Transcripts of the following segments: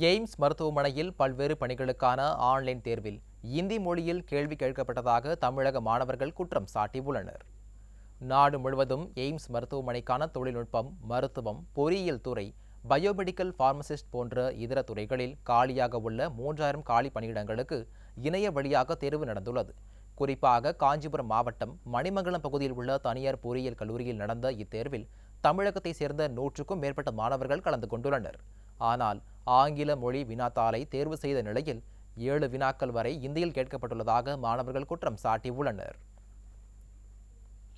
AIIMS மருத்துவமனையில் பல்வேறு பணிகளுக்கான ஆன்லைன் தேர்வில் இந்தி மொழியில் கேள்வி கேட்கப்பட்டதாக தமிழக மாணவர்கள் குற்றம் சாட்டியுள்ளனர். நாடு முழுவதும் எய்ம்ஸ் மருத்துவமனைக்கான தொழில்நுட்பம் மருத்துவம் பொறியியல் துறை பயோமெடிக்கல் பார்மசிஸ்ட் போன்ற இதர துறைகளில் காலியாக உள்ள மூன்றாயிரம் காலி பணியிடங்களுக்கு இணைய வழியாக தேர்வு நடந்துள்ளது. குறிப்பாக காஞ்சிபுரம் மாவட்டம் மணிமங்கலம் பகுதியில் உள்ள தனியார் பொறியியல் கல்லூரியில் நடந்த இத்தேர்வில் தமிழகத்தைச் சேர்ந்த நூற்றுக்கும் மேற்பட்ட மாணவர்கள் கலந்து கொண்டுள்ளனர். ஆனால் ஆங்கில மொழி வினாத்தாளை தேர்வு செய்த நிலையில் ஏழு வினாக்கள் வரை இந்தியில் கேட்கப்பட்டுள்ளதாக மாணவர்கள் குற்றம் சாட்டியுள்ளனர்.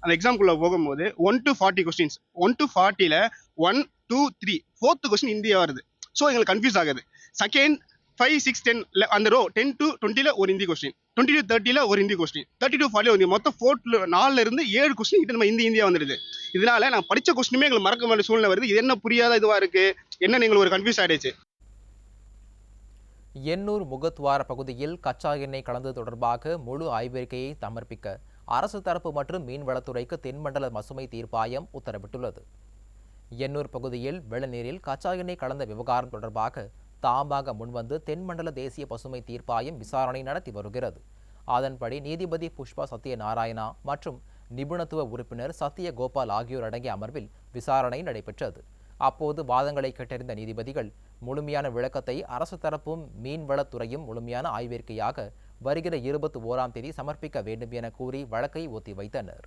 அந்த எக்ஸாம்குள்ளே போகும்போது one to forty questions one to ஃபார்ட்டியில் one two three fourth question India வருது. ஸோ எங்களுக்கு கன்ஃபியூஸ் ஆகுது. செகண்ட் ஃபைவ் சிக்ஸ் டென் அந்த ரோ டென் டு டுவெண்ட்டியில் ஒரு இந்தி கொஸ்டின் டுவெண்ட்டி டு தேர்ட்டியில் ஒரு Hindi question thirty to forty வந்து மொத்தம் ஃபோர்ட்டில் நாலுல இருந்து ஏழு கொஸ்டின் கிட்ட நம்ம இந்தி இந்தியா வந்துடுது. இதனால நான் படித்த கொஸ்டினுமே எங்களுக்கு மறக்க வேண்டிய சூழ்நிலை வருது. இது என்ன புரியாத இதுவாக இருக்குது என்னன்னு எங்களுக்கு ஒரு கன்ஃபியூஸ் ஆகிடுச்சு எண்ணூர் முகத்துவார பகுதியில் கச்சா எண்ணெய் கலந்தது தொடர்பாக முழு ஆய்வறிக்கையை சமர்ப்பிக்க அரசு தரப்பு மற்றும் மீன்வளத்துறைக்கு தென்மண்டல பசுமை தீர்ப்பாயம் உத்தரவிட்டுள்ளது. எண்ணூர் பகுதியில் வெள்ளநீரில் கச்சா எண்ணெய் கலந்த விவகாரம் தொடர்பாக தாமாக முன்வந்து தென்மண்டல தேசிய பசுமை தீர்ப்பாயம் விசாரணை நடத்தி வருகிறது. அதன்படி நீதிபதி புஷ்பா சத்யநாராயணா மற்றும் நிபுணத்துவ உறுப்பினர் சத்ய கோபால் ஆகியோர் அடங்கிய அமர்வில் விசாரணை நடைபெற்றது. அப்போது வாதங்களை கேட்டறிந்த நீதிபதிகள் முழுமையான விளக்கத்தை அரசு தரப்பும் மீன்வளத்துறையும் முழுமையான ஆய்விற்கையாக வருகிற இருபத்தி ஓராம் தேதி சமர்ப்பிக்க வேண்டும் என கூறி வழக்கை ஒத்திவைத்தனர்.